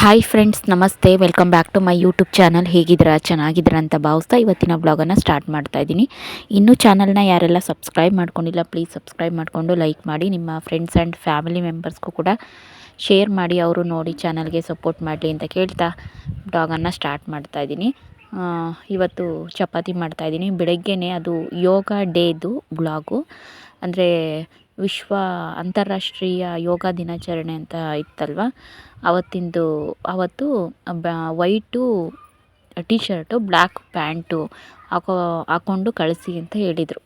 Hi friends ನಮಸ್ತೆ. Welcome back to my YouTube channel ಹೇಗಿದ್ದೀರಾ? ಚೆನ್ನಾಗಿದ್ರ ಅಂತ ಭಾವಿಸ್ತಾ ಇವತ್ತಿನ ಬ್ಲಾಗನ್ನು ಸ್ಟಾರ್ಟ್ ಮಾಡ್ತಾ ಇದ್ದೀನಿ. ಇನ್ನೂ ಚಾನಲ್ನ ಯಾರೆಲ್ಲ ಸಬ್ಸ್ಕ್ರೈಬ್ ಮಾಡ್ಕೊಂಡಿಲ್ಲ ಪ್ಲೀಸ್ ಸಬ್ಸ್ಕ್ರೈಬ್ ಮಾಡಿಕೊಂಡು ಲೈಕ್ ಮಾಡಿ. ನಿಮ್ಮ ಫ್ರೆಂಡ್ಸ್ ಆ್ಯಂಡ್ ಫ್ಯಾಮಿಲಿ ಮೆಂಬರ್ಸ್ಗೂ ಕೂಡ ಶೇರ್ ಮಾಡಿ, ಅವರು ನೋಡಿ ಚಾನಲ್ಗೆ ಸಪೋರ್ಟ್ ಮಾಡಲಿ ಅಂತ ಕೇಳ್ತಾ ಬ್ಲಾಗನ್ನು ಸ್ಟಾರ್ಟ್ ಮಾಡ್ತಾ ಇದ್ದೀನಿ. ಇವತ್ತು ಚಪಾತಿ ಮಾಡ್ತಾ ಇದ್ದೀನಿ. ಬೆಳಗ್ಗೆನೇ ಅದು ಯೋಗ ಡೇದು ಬ್ಲಾಗು ಅಂದರೆ ವಿಶ್ವ ಅಂತಾರಾಷ್ಟ್ರೀಯ ಯೋಗ ದಿನಾಚರಣೆ ಅಂತ ಇತ್ತಲ್ವ? ಆವತ್ತಿಂದು ಅವತ್ತು, ಬ, white T shirt black pant ಹಾಕೋ ಹಾಕ್ಕೊಂಡು ಕಳಿಸಿ ಅಂತ ಹೇಳಿದರು.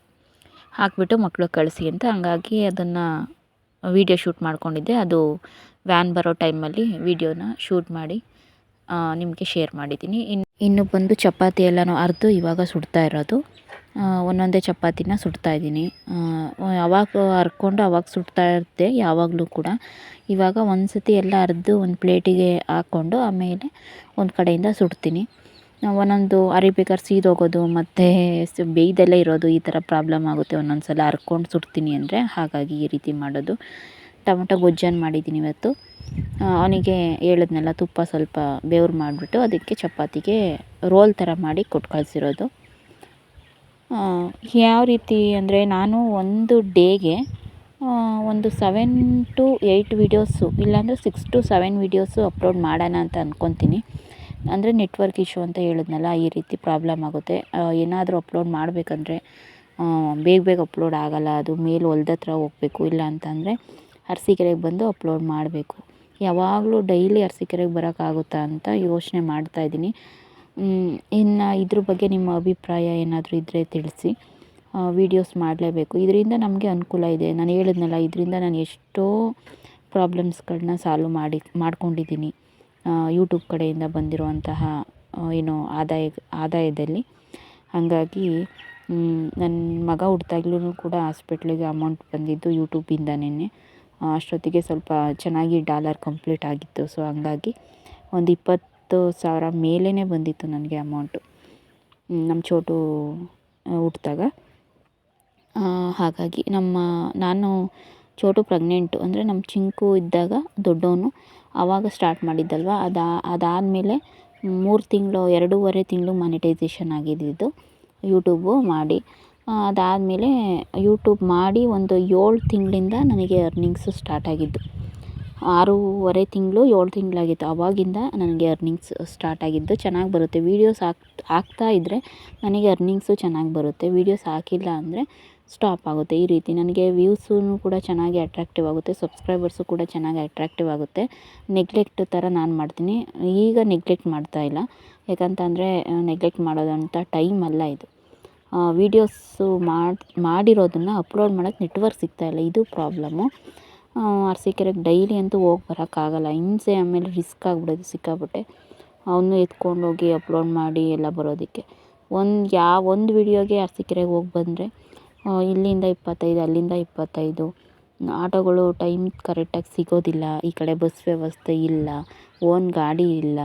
ಹಾಕ್ಬಿಟ್ಟು ಮಕ್ಕಳು ಕಳಿಸಿ ಅಂತ. ಹಂಗಾಗಿ ಅದನ್ನು ವೀಡಿಯೋ ಶೂಟ್ ಮಾಡ್ಕೊಂಡಿದ್ದೆ. ಅದು ವ್ಯಾನ್ ಬರೋ ಟೈಮಲ್ಲಿ ವೀಡಿಯೋನ ಶೂಟ್ ಮಾಡಿ ನಿಮಗೆ ಶೇರ್ ಮಾಡಿದ್ದೀನಿ. ಇನ್ನು ಇನ್ನು ಬಂದು ಚಪಾತಿ ಎಲ್ಲನೂ ಅರ್ದು ಇವಾಗ ಸುಡ್ತಾ ಇರೋದು. ಒಂದೊಂದೇ ಚಪಾತಿನ ಸುಡ್ತಾ ಇದ್ದೀನಿ. ಅವಾಗ ಹರ್ಕೊಂಡು ಅವಾಗ ಸುಡ್ತಾ ಇರ್ತೆ ಯಾವಾಗಲೂ ಕೂಡ. ಇವಾಗ ಒಂದು ಸತಿ ಎಲ್ಲ ಅರ್ದು ಒಂದು ಪ್ಲೇಟಿಗೆ ಹಾಕ್ಕೊಂಡು ಆಮೇಲೆ ಒಂದು ಕಡೆಯಿಂದ ಸುಡ್ತೀನಿ. ಒಂದೊಂದು ಅರಿಬೇಕಾದ್ರೆ ಸೀದೋಗೋದು ಮತ್ತು ಬೇಯ್ದಲ್ಲೇ ಇರೋದು ಈ ಥರ ಪ್ರಾಬ್ಲಮ್ ಆಗುತ್ತೆ. ಒಂದೊಂದು ಸಲ ಹರ್ಕೊಂಡು ಸುಡ್ತೀನಿ ಅಂದರೆ ಹಾಗಾಗಿ ಈ ರೀತಿ ಮಾಡೋದು. ಟೊಮೊಟೊ ಗೊಜ್ಜನ್ನು ಮಾಡಿದ್ದೀನಿ ಇವತ್ತು. ಅವನಿಗೆ ಹೇಳಿದ್ನಲ್ಲ ತುಪ್ಪ ಸ್ವಲ್ಪ ಬೇವ್ರು ಮಾಡಿಬಿಟ್ಟು ಅದಕ್ಕೆ ಚಪಾತಿಗೆ ರೋಲ್ ಥರ ಮಾಡಿ ಕೊಟ್ಟು ಕಳಿಸಿರೋದು. ಯಾವ ರೀತಿ ಅಂದರೆ ನಾನು ಒಂದು ಡೇಗೆ ಒಂದು ಸೆವೆನ್ ಟು ಏಯ್ಟ್ ವೀಡಿಯೋಸು ಇಲ್ಲಾಂದರೆ six to seven videos upload ಮಾಡೋಣ ಅಂತ ಅಂದ್ಕೊತೀನಿ ಅಂದರೆ ನೆಟ್ವರ್ಕ್ ಇಶ್ಯೂ ಅಂತ ಹೇಳಿದ್ನಲ್ಲ, ಈ ರೀತಿ ಪ್ರಾಬ್ಲಮ್ ಆಗುತ್ತೆ. ಏನಾದರೂ ಅಪ್ಲೋಡ್ ಮಾಡಬೇಕಂದ್ರೆ ಬೇಗ ಬೇಗ ಅಪ್ಲೋಡ್ ಆಗೋಲ್ಲ. ಅದು ಮೇಲೆ ಹೊಲ್ದ ಹತ್ರ ಹೋಗಬೇಕು. ಇಲ್ಲ ಅಂತಂದರೆ ಅರಸೀಕೆರೆಗೆ ಬಂದು ಅಪ್ಲೋಡ್ ಮಾಡಬೇಕು. ಯಾವಾಗಲೂ ಡೈಲಿ ಅರಸೀಕೆರೆಗೆ ಬರೋಕ್ಕಾಗುತ್ತಾ ಅಂತ ಯೋಚನೆ ಮಾಡ್ತಾಯಿದ್ದೀನಿ ಇನ್ನು ಇದ್ರ ಬಗ್ಗೆ ನಿಮ್ಮ ಅಭಿಪ್ರಾಯ ಏನಾದರೂ ಇದ್ದರೆ ತಿಳಿಸಿ. ವೀಡಿಯೋಸ್ ಮಾಡಲೇಬೇಕು. ಇದರಿಂದ ನಮಗೆ ಅನುಕೂಲ ಇದೆ. ನಾನು ಹೇಳಿದ್ನಲ್ಲ, ಇದರಿಂದ ನಾನು ಎಷ್ಟೋ ಪ್ರಾಬ್ಲಮ್ಸ್ಗಳನ್ನ ಸಾಲ್ವ್ ಮಾಡಿ, ಮಾಡ್ಕೊಂಡಿದ್ದೀನಿ. ಯೂಟ್ಯೂಬ್ ಕಡೆಯಿಂದ ಬಂದಿರುವಂತಹ ಏನು ಆದಾಯ, ಆದಾಯದಲ್ಲಿ. ಹಾಗಾಗಿ ನನ್ನ ಮಗ ಹುಟ್ದಾಗ್ಲೂ ಕೂಡ ಹಾಸ್ಪಿಟ್ಲಿಗೆ ಅಮೌಂಟ್ ಬಂದಿದ್ದು ಯೂಟ್ಯೂಬಿಂದನೇ ಅಷ್ಟೊತ್ತಿಗೆ ಸ್ವಲ್ಪ ಚೆನ್ನಾಗಿ ಡಾಲರ್ ಕಂಪ್ಲೀಟ್ ಆಗಿತ್ತು. ಸೊ ಹಂಗಾಗಿ ಒಂದು ಇಪ್ಪತ್ತು ಸಾವಿರ ಮೇಲೇ ಬಂದಿತ್ತು ನನಗೆ ಅಮೌಂಟು. ನಮ್ಮ ಚೋಟು ಹುಟ್ದಾಗ ಹಾಗಾಗಿ ನಮ್ಮ, ನಾನು ಚೋಟು ಪ್ರೆಗ್ನೆಂಟು ಅಂದರೆ ನಮ್ಮ ಚಿಂಕು ಇದ್ದಾಗ ದೊಡ್ಡವನು ಆವಾಗ ಸ್ಟಾರ್ಟ್ ಮಾಡಿದ್ದಲ್ವ? ಅದಾ, ಅದಾದಮೇಲೆ ಮೂರು ತಿಂಗಳು, ಎರಡೂವರೆ ತಿಂಗಳು ಮಾನಿಟೈಸೇಷನ್ ಆಗಿದ್ದಿದ್ದು ಯೂಟ್ಯೂಬು ಮಾಡಿ. ಅದಾದಮೇಲೆ ಯೂಟ್ಯೂಬ್ ಮಾಡಿ ಒಂದು ಏಳು ತಿಂಗಳಿಂದ ನನಗೆ ಅರ್ನಿಂಗ್ಸು ಸ್ಟಾರ್ಟ್ ಆಗಿದ್ದು. ಆರೂವರೆ ತಿಂಗಳು, ಏಳು ತಿಂಗಳಾಗಿತ್ತು. ಅವಾಗಿಂದ ನನಗೆ ಅರ್ನಿಂಗ್ಸ್ ಸ್ಟಾರ್ಟ್ ಆಗಿದ್ದು ಚೆನ್ನಾಗಿ ಬರುತ್ತೆ. ವೀಡಿಯೋಸ್ ಹಾಕ್, ಹಾಕ್ತಾ ಇದ್ದರೆ ನನಗೆ ಅರ್ನಿಂಗ್ಸು ಚೆನ್ನಾಗಿ ಬರುತ್ತೆ. ವೀಡಿಯೋಸ್ ಹಾಕಿಲ್ಲ ಅಂದರೆ ಸ್ಟಾಪ್ ಆಗುತ್ತೆ. ಈ ರೀತಿ ನನಗೆ ವ್ಯೂಸೂ ಕೂಡ ಚೆನ್ನಾಗಿ ಅಟ್ರಾಕ್ಟಿವ್ ಆಗುತ್ತೆ. ಸಬ್ಸ್ಕ್ರೈಬರ್ಸು ಕೂಡ ಚೆನ್ನಾಗಿ ಅಟ್ರಾಕ್ಟಿವ್ ಆಗುತ್ತೆ. ನೆಗ್ಲೆಕ್ಟ್ ಥರ ನಾನು ಮಾಡ್ತೀನಿ. ಈಗ ನೆಗ್ಲೆಕ್ಟ್ ಮಾಡ್ತಾ ಇಲ್ಲ. ಯಾಕಂತಂದರೆ ನೆಗ್ಲೆಕ್ಟ್ ಮಾಡೋದಂಥ ಟೈಮ್ ಅಲ್ಲ ಇದು. ವೀಡಿಯೋಸು ಮಾಡಿ, ಮಾಡಿರೋದನ್ನು ಅಪ್ಲೋಡ್ ಮಾಡೋಕ್ಕೆ ನೆಟ್ವರ್ಕ್ ಸಿಗ್ತಾಯಿಲ್ಲ ಇದು ಪ್ರಾಬ್ಲಮ್ಮು ಅರಸೀಕೆರೆಗೆ ಡೈಲಿ ಅಂತೂ ಹೋಗಿ ಬರೋಕ್ಕಾಗಲ್ಲ. ಹಿಂಸೆ ಆಮೇಲೆ ರಿಸ್ಕ್ ಆಗ್ಬಿಡೋದು, ಸಿಕ್ಕಾಪಟ್ಟೆ. ಅವನು ಎತ್ಕೊಂಡೋಗಿ ಅಪ್ಲೋಡ್ ಮಾಡಿ ಎಲ್ಲ ಬರೋದಕ್ಕೆ. ಒಂದು ಯಾವ ಒಂದು ವೀಡಿಯೋಗೆ ಅರಸೀಕೆರೆಗೆ ಹೋಗಿ ಬಂದರೆ ಇಲ್ಲಿಂದ ಇಪ್ಪತ್ತೈದು, ಅಲ್ಲಿಂದ ಇಪ್ಪತ್ತೈದು. ಆಟೋಗಳು ಟೈಮ್ ಕರೆಕ್ಟಾಗಿ ಸಿಗೋದಿಲ್ಲ. ಈ ಕಡೆ ಬಸ್ ವ್ಯವಸ್ಥೆ ಇಲ್ಲ. ಓನ್ ಗಾಡಿ ಇಲ್ಲ.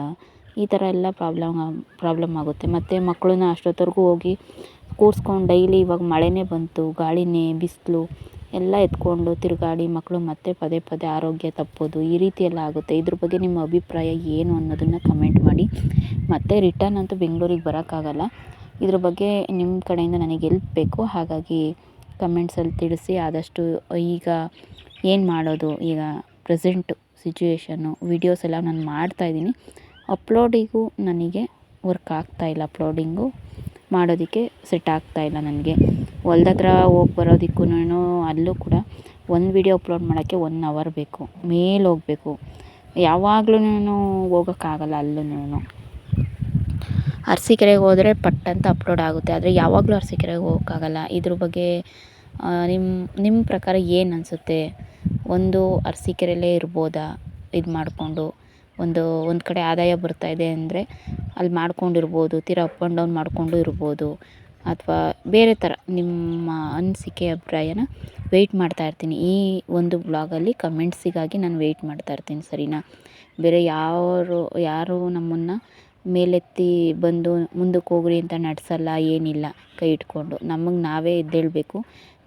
ಈ ಥರ ಎಲ್ಲ ಪ್ರಾಬ್ಲಮ್ ಪ್ರಾಬ್ಲಮ್ ಆಗುತ್ತೆ. ಮತ್ತು ಮಕ್ಕಳನ್ನ ಅಷ್ಟೊತ್ತವರೆಗೂ ಹೋಗಿ ಕೂರಿಸ್ಕೊಂಡು ಡೈಲಿ ಇವಾಗ ಮಳೆನೇ ಬಂತು, ಗಾಳಿನೇ, ಬಿಸಿಲು ಎಲ್ಲ ಎತ್ಕೊಂಡು ತಿರುಗಾಡಿ ಮಕ್ಕಳು ಮತ್ತೆ ಪದೇ ಪದೇ ಆರೋಗ್ಯ ತಪ್ಪೋದು ಈ ರೀತಿ ಎಲ್ಲ ಆಗುತ್ತೆ. ಇದ್ರ ಬಗ್ಗೆ ನಿಮ್ಮ ಅಭಿಪ್ರಾಯ ಏನು ಅನ್ನೋದನ್ನು ಕಮೆಂಟ್ ಮಾಡಿ. ಮತ್ತೆ ರಿಟರ್ನ್ ಅಂತೂ ಬೆಂಗಳೂರಿಗೆ ಬರೋಕ್ಕಾಗಲ್ಲ. ಇದ್ರ ಬಗ್ಗೆ ನಿಮ್ಮ ಕಡೆಯಿಂದ ನನಗೆ ಎಲ್ಪ್ ಬೇಕು. ಹಾಗಾಗಿ ಕಮೆಂಟ್ಸಲ್ಲಿ ತಿಳಿಸಿ ಆದಷ್ಟು ಈಗ ಏನು ಮಾಡೋದು, ಈಗ ಪ್ರೆಸೆಂಟು ಸಿಚುಯೇಷನ್ನು ವೀಡಿಯೋಸ್ ಎಲ್ಲ ನಾನು ಮಾಡ್ತಾಯಿದ್ದೀನಿ ಅಪ್ಲೋಡಿಗೂ ನನಗೆ ವರ್ಕ್ ಆಗ್ತಾಯಿಲ್ಲ ಅಪ್ಲೋಡಿಂಗು ಮಾಡೋದಕ್ಕೆ ಸೆಟ್ ಆಗ್ತಾಯಿಲ್ಲ ನನಗೆ. ಹೊಲ್ದ ಹತ್ರ ಹೋಗಿ ಬರೋದಕ್ಕೂನು ಅಲ್ಲೂ ಕೂಡ ಒಂದು ವೀಡಿಯೋ ಅಪ್ಲೋಡ್ ಮಾಡೋಕ್ಕೆ ಒನ್ ಅವರ್ ಬೇಕು. ಮೇಲೆ ಹೋಗಬೇಕು. ಯಾವಾಗ್ಲೂ ಹೋಗೋಕ್ಕಾಗಲ್ಲ ಅಲ್ಲೂ ಅರಸೀಕೆರೆಗೆ ಹೋದರೆ ಪಟ್ ಅಂತ ಅಪ್ಲೋಡ್ ಆಗುತ್ತೆ. ಆದರೆ ಯಾವಾಗಲೂ ಅರಸೀಕೆರೆಗೆ ಹೋಗೋಕ್ಕಾಗಲ್ಲ. ಇದ್ರ ಬಗ್ಗೆ ನಿಮ್ಮ ನಿಮ್ಮ ಪ್ರಕಾರ ಏನು ಅನಿಸುತ್ತೆ? ಒಂದು ಅರಸೀಕೆರೆಯಲ್ಲೇ ಇರ್ಬೋದಾ? ಇದು ಮಾಡಿಕೊಂಡು ಒಂದು ಒಂದು ಕಡೆ ಆದಾಯ ಬರ್ತಾಯಿದೆ ಅಂದರೆ ಅಲ್ಲಿ ಮಾಡ್ಕೊಂಡಿರ್ಬೋದು, ತೀರಾ ಅಪ್ ಆ್ಯಂಡ್ ಡೌನ್ ಮಾಡಿಕೊಂಡು ಇರ್ಬೋದು. ಅಥವಾ ಬೇರೆ ಥರ ನಿಮ್ಮ ಅನಿಸಿಕೆ, ಅಭಿಪ್ರಾಯನ ವೆಯ್ಟ್ ಮಾಡ್ತಾಯಿರ್ತೀನಿ ಈ ಒಂದು ಬ್ಲಾಗಲ್ಲಿ ಕಮೆಂಟ್ಸಿಗಾಗಿ ನಾನು ವೆಯ್ಟ್ ಮಾಡ್ತಾಯಿರ್ತೀನಿ ಸರಿನಾ? ಬೇರೆ ಯಾರು ಯಾರು ನಮ್ಮನ್ನು ಮೇಲೆತ್ತಿ ಬಂದು ಮುಂದಕ್ಕೆ ಹೋಗ್ರಿ ಅಂತ ನಡೆಸಲ್ಲ, ಏನಿಲ್ಲ, ಕೈ ಇಟ್ಕೊಂಡು. ನಮಗೆ ನಾವೇ ಎದ್ದೇಳಬೇಕು,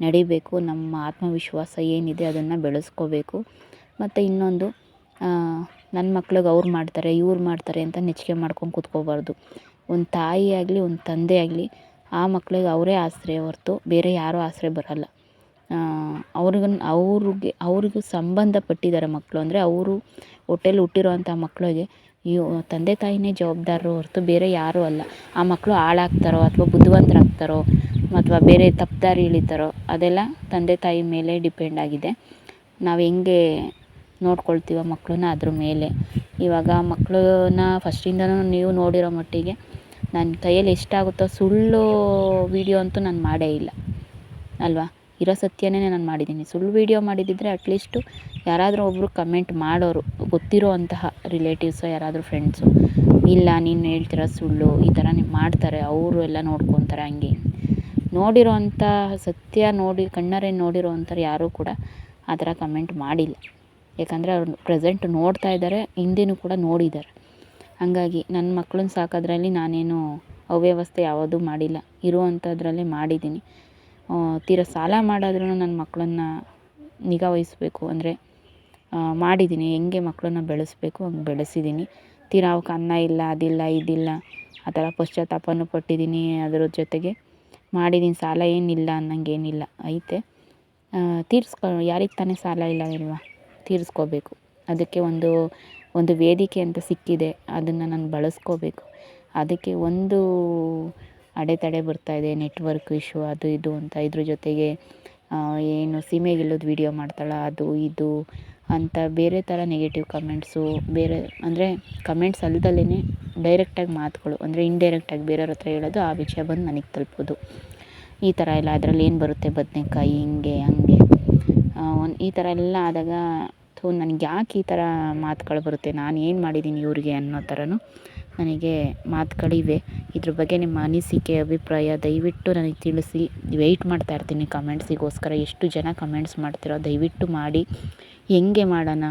ನಡಿಬೇಕು, ನಮ್ಮ ಆತ್ಮವಿಶ್ವಾಸ ಏನಿದೆ ಅದನ್ನು ಬೆಳೆಸ್ಕೋಬೇಕು. ಮತ್ತು ಇನ್ನೊಂದು ನನ್ನ ಮಕ್ಳಿಗೆ ಅವ್ರು ಮಾಡ್ತಾರೆ, ಇವ್ರು ಮಾಡ್ತಾರೆ ಅಂತ ನೆಚ್ಚಿಗೆ ಮಾಡ್ಕೊಂಡು ಕೂತ್ಕೋಬಾರ್ದು. ಒಂದು ತಾಯಿ ಆಗಲಿ, ಒಂದು ತಂದೆ ಆಗಲಿ ಆ ಮಕ್ಳಿಗೆ ಅವರೇ ಆಸರೆ ಹೊರ್ತು ಬೇರೆ ಯಾರೂ ಆಸರೆ ಬರೋಲ್ಲ. ಅವ್ರಿಗನ್, ಅವ್ರಿಗೆ, ಅವ್ರಿಗೂ ಸಂಬಂಧಪಟ್ಟಿದ್ದಾರೆ ಮಕ್ಕಳು ಅಂದರೆ ಅವರು ಹೊಟ್ಟೇಲಿ ಹುಟ್ಟಿರುವಂಥ ಮಕ್ಕಳಿಗೆ ಇವು ತಂದೆ ತಾಯಿನೇ ಜವಾಬ್ದಾರರು ಹೊರ್ತು ಬೇರೆ ಯಾರೂ ಅಲ್ಲ. ಆ ಮಕ್ಕಳು ಹಾಳಾಗ್ತಾರೋ ಅಥವಾ ಬುದ್ಧಿವಂತರಾಗ್ತಾರೋ ಅಥವಾ ಬೇರೆ ತಪ್ಪದಾರಿ ಇಳಿತಾರೋ ಅದೆಲ್ಲ ತಂದೆ ತಾಯಿ ಮೇಲೆ ಡಿಪೆಂಡ್ ಆಗಿದೆ. ನಾವು ಹೆಂಗೆ ನೋಡ್ಕೊಳ್ತೀವೋ ಮಕ್ಕಳನ್ನ ಅದ್ರ ಮೇಲೆ. ಇವಾಗ ಮಕ್ಕಳನ್ನ ಫಸ್ಟಿಂದನೂ ನೀವು ನೋಡಿರೋ ಮಟ್ಟಿಗೆ ನನ್ನ ಕೈಯಲ್ಲಿ ಎಷ್ಟಾಗುತ್ತೋ ಸುಳ್ಳು ವೀಡಿಯೋ ಅಂತೂ ನಾನು ಮಾಡೇ ಇಲ್ಲ. ಅಲ್ವಾ? ಇರೋ ಸತ್ಯನೇ ನಾನು ಮಾಡಿದ್ದೀನಿ. ಸುಳ್ಳು ವೀಡಿಯೋ ಮಾಡಿದ್ದಿದ್ರೆ ಅಟ್ಲೀಸ್ಟು ಯಾರಾದರೂ ಒಬ್ಬರು ಕಮೆಂಟ್ ಮಾಡೋರು ಗೊತ್ತಿರೋ ಅಂತಹ ರಿಲೇಟಿವ್ಸು ಯಾರಾದರೂ ಫ್ರೆಂಡ್ಸು ಇಲ್ಲ, ನೀನು ಹೇಳ್ತಿರೋ ಸುಳ್ಳು, ಈ ಥರ ನೀವು ಮಾಡ್ತಾರೆ, ಅವರು ಎಲ್ಲ ನೋಡ್ಕೊತಾರೆ ಹಂಗೆ. ನೋಡಿರೋ ಅಂಥ ಸತ್ಯ ನೋಡಿ, ಕಣ್ಣಾರೆ ನೋಡಿರೋ ಅಂಥವ್ರು ಯಾರೂ ಕೂಡ ಆ ಥರ ಕಮೆಂಟ್ ಮಾಡಿಲ್ಲ. ಯಾಕಂದರೆ ಅವ್ರು ಪ್ರೆಸೆಂಟ್ ನೋಡ್ತಾ ಇದ್ದಾರೆ, ಹಿಂದಿನೂ ಕೂಡ ನೋಡಿದ್ದಾರೆ. ಹಾಗಾಗಿ ನನ್ನ ಮಕ್ಕಳನ್ನ ಸಾಕೋದ್ರಲ್ಲಿ ನಾನೇನು ಅವ್ಯವಸ್ಥೆ ಯಾವುದೂ ಮಾಡಿಲ್ಲ. ಇರುವಂಥದ್ರಲ್ಲೇ ಮಾಡಿದ್ದೀನಿ ತೀರಾ ಸಾಲ ಮಾಡಾದ್ರೂ ನನ್ನ ಮಕ್ಕಳನ್ನ ನಿಗಾ ವಹಿಸ್ಬೇಕು. ಅಂದರೆ ಮಾಡಿದ್ದೀನಿ ಹೆಂಗೆ ಮಕ್ಕಳನ್ನ ಬೆಳೆಸಬೇಕು ಹಂಗೆ ಬೆಳೆಸಿದ್ದೀನಿ ತೀರಾ ಅವಕ್ಕೆ ಅನ್ನ ಇಲ್ಲ, ಅದಿಲ್ಲ, ಇದಿಲ್ಲ. ಆ ಥರ ಪಶ್ಚಾತ್ತಾಪನೂ ಪಟ್ಟಿದ್ದೀನಿ ಅದರ ಜೊತೆಗೆ ಮಾಡಿದ್ದೀನಿ ಸಾಲ ಏನಿಲ್ಲ ಅನ್ನಂಗೇನಿಲ್ಲ. ಐತೆ. ತೀರ್ಸ್ಕೊ, ಯಾರಿಗೆ ತಾನೇ ಸಾಲ ಇಲ್ಲ ಇಲ್ವಾ ತೀರಿಸ್ಕೋಬೇಕು. ಅದಕ್ಕೆ ಒಂದು ಒಂದು ವೇದಿಕೆ ಅಂತ ಸಿಕ್ಕಿದೆ, ಅದನ್ನು ನಾನು ಬಳಸ್ಕೋಬೇಕು. ಅದಕ್ಕೆ ಒಂದು ಅಡೆತಡೆ ಬರ್ತಾ ಇದೆ ನೆಟ್ವರ್ಕ್ ಇಶ್ಯೂ ಅದು ಇದು ಅಂತ. ಇದ್ರ ಜೊತೆಗೆ ಏನು ಸೀಮೆಗಿಲ್ಲದ ವೀಡಿಯೋ ಮಾಡ್ತಾಳೆ, ಅದು ಇದು ಅಂತ ಬೇರೆ ಥರ ನೆಗೆಟಿವ್ ಕಮೆಂಟ್ಸು ಬೇರೆ, ಅಂದರೆ ಕಮೆಂಟ್ಸ್ ಅಲ್ದಲೇ ಡೈರೆಕ್ಟಾಗಿ ಮಾತುಗಳು, ಅಂದರೆ ಇಂಡೈರೆಕ್ಟಾಗಿ ಬೇರೆಯವ್ರ ಹತ್ರ ಹೇಳೋದು, ಆ ವಿಷಯ ಬಂದು ನನಗೆ ತಲುಪೋದು. ಈ ಥರ ಎಲ್ಲ ಅದರಲ್ಲಿ ಏನು ಬರುತ್ತೆ? ಬದನೇಕಾಯಿ, ಹಿಂಗೆ, ಹಂಗೆ. ಈ ಥರ ಎಲ್ಲ ಆದಾಗ ಥೂ ನನಗೆ ಯಾಕೆ ಈ ಥರ ಮಾತುಗಳು ಬರುತ್ತೆ, ನಾನು ಏನು ಮಾಡಿದ್ದೀನಿ ಇವ್ರಿಗೆ ಅನ್ನೋ ಥರನೂ ನನಗೆ ಮಾತುಗಳಿವೆ ಇದ್ರ ಬಗ್ಗೆ ನಿಮ್ಮ ಅನಿಸಿಕೆ, ಅಭಿಪ್ರಾಯ ದಯವಿಟ್ಟು ನನಗೆ ತಿಳಿಸಿ. ವೆಯ್ಟ್ ಮಾಡ್ತಾ ಇರ್ತೀನಿ ಕಮೆಂಟ್ಸಿಗೋಸ್ಕರ. ಎಷ್ಟು ಜನ ಕಮೆಂಟ್ಸ್ ಮಾಡ್ತಿರೋ ದಯವಿಟ್ಟು ಮಾಡಿ. ಹೆಂಗೆ ಮಾಡೋಣ?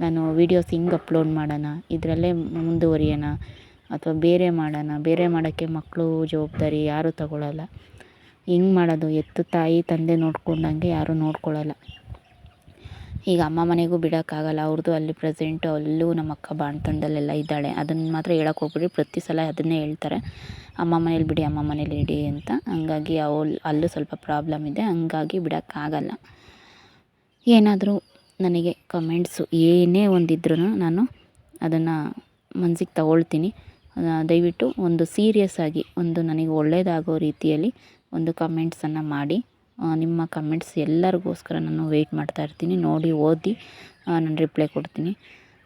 ನಾನು ವೀಡಿಯೋಸ್ ಹಿಂಗೆ ಅಪ್ಲೋಡ್ ಮಾಡೋಣ, ಇದರಲ್ಲೇ ಮುಂದುವರಿಯೋಣ ಅಥವಾ ಬೇರೆ ಮಾಡೋಣ? ಬೇರೆ ಮಾಡೋಕ್ಕೆ ಮಕ್ಕಳು ಜವಾಬ್ದಾರಿ ಯಾರೂ ತಗೊಳ್ಳಲ್ಲ ಹೆಂಗೆ ಮಾಡೋದು? ಎತ್ತು ತಾಯಿ ತಂದೆ ನೋಡ್ಕೊಂಡಂಗೆ ಯಾರೂ ನೋಡ್ಕೊಳ್ಳಲ್ಲ ಈಗ ಅಮ್ಮ ಮನೆಗೂ ಬಿಡೋಕ್ಕಾಗಲ್ಲ. ಅವ್ರದ್ದು ಅಲ್ಲಿ ಪ್ರೆಸೆಂಟ್ ಅಲ್ಲೂ ನಮ್ಮ ಅಕ್ಕ ಬಾಣ್ತನದಲ್ಲೆಲ್ಲ ಇದ್ದಾಳೆ. ಅದನ್ನು ಮಾತ್ರ ಹೇಳಕ್ಕೆ ಹೋಗ್ಬಿಡಿ. ಪ್ರತಿ ಸಲ ಅದನ್ನೇ ಹೇಳ್ತಾರೆ. ಅಮ್ಮ ಮನೇಲಿ ಬಿಡಿ, ಅಮ್ಮ ಮನೇಲಿ ಇಡಿ ಅಂತ. ಹಂಗಾಗಿ ಅವಳು, ಅಲ್ಲೂ ಸ್ವಲ್ಪ ಪ್ರಾಬ್ಲಮ್ ಇದೆ. ಹಂಗಾಗಿ ಬಿಡೋಕ್ಕಾಗಲ್ಲ. ಏನಾದರೂ ನನಗೆ ಕಮೆಂಟ್ಸು ಏನೇ ಒಂದಿದ್ರೂ ನಾನು ಅದನ್ನು ಮನ್ಸಿಗೆ ತಗೊಳ್ತೀನಿ. ದಯವಿಟ್ಟು ಒಂದು ಸೀರಿಯಸ್ ಆಗಿ, ಒಂದು ನನಗೆ ಒಳ್ಳೆಯದಾಗೋ ರೀತಿಯಲ್ಲಿ ಒಂದು ಕಮೆಂಟ್ಸನ್ನು ಮಾಡಿ. ನಿಮ್ಮ ಕಮೆಂಟ್ಸ್ ಎಲ್ಲರಿಗೋಸ್ಕರ ನಾನು ವೆಯ್ಟ್ ಮಾಡ್ತಾ ಇರ್ತೀನಿ. ನೋಡಿ, ಓದಿ ನಾನು ರಿಪ್ಲೈ ಕೊಡ್ತೀನಿ.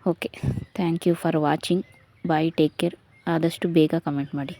Okay thank you for watching bye take care ಆದಷ್ಟು ಬೇಗ ಕಮೆಂಟ್ ಮಾಡಿ.